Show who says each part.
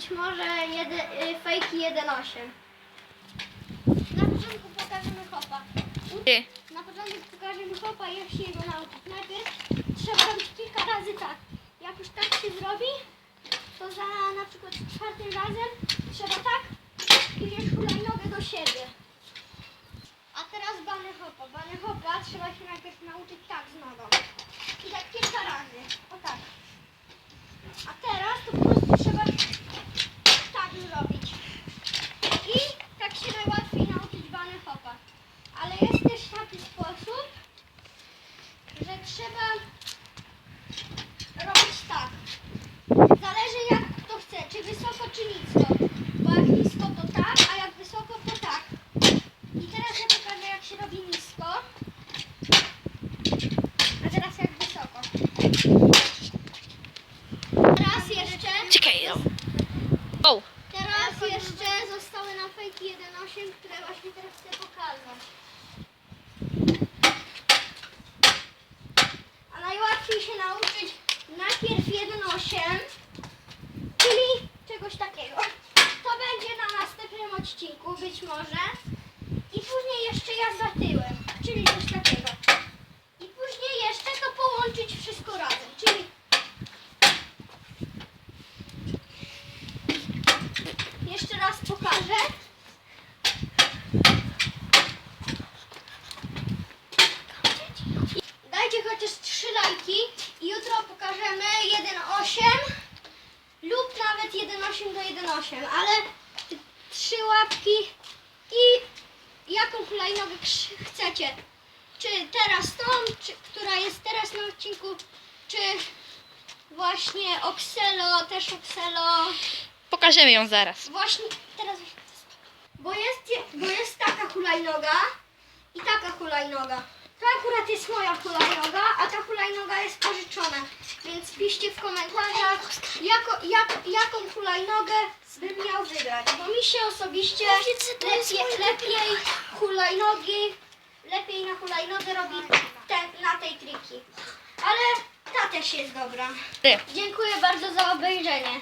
Speaker 1: być może jeden, y, fejki 1.8. Na początku pokażemy hopa.
Speaker 2: Ty.
Speaker 1: Na początku pokażemy hopa, jak się go nauczyć. Najpierw trzeba robić kilka razy tak. Jak już tak się zrobi, to za na przykład czwartym razem trzeba tak i wiesz hulajnogę do siebie. A teraz bany hopa. Bany hopa trzeba się najpierw nauczyć tak z nogą. I tak kilka razy. O tak. A teraz to po prostu trzeba tak zrobić. I tak się najłatwiej nauczyć bany hopa. Ale jest też taki sposób, że trzeba robić tak. Zależy jak kto chce, czy wysoko, czy nisko. Bo jak nisko to tak, a jak wysoko to tak. I teraz ja pokażę jak się robi nisko. A teraz jak wysoko. Teraz jeszcze.
Speaker 2: Czekaj. no. O.
Speaker 1: Teraz jeszcze fejki 1.8, które właśnie teraz chcę pokazać. A najłatwiej się nauczyć najpierw 1.8, czyli czegoś takiego. To będzie na następnym odcinku być może. I później jeszcze jazda tyłem, czyli coś takiego. I później jeszcze to połączyć wszystko razem, czyli Jeszcze raz pokażę. Dajcie i jutro pokażemy 1.8 lub nawet 1.8 do 1.8, ale trzy łapki i jaką hulajnogę chcecie. Czy teraz tą, czy, która jest teraz na odcinku, czy właśnie Oxelo, też Oxelo.
Speaker 2: Pokażemy ją zaraz.
Speaker 1: Właśnie teraz. Bo jest, bo jest taka hulajnoga i taka hulajnoga. To akurat jest moja hulajnoga, a ta hulajnoga jest pożyczona. Więc piszcie w komentarzach, jako, jak, jaką hulajnogę bym miał wybrać. Bo mi się osobiście lepiej, lepiej hulajnogi, lepiej na hulajnodze robi ten, na tej triki. Ale ta też jest dobra. Dziękuję bardzo za obejrzenie.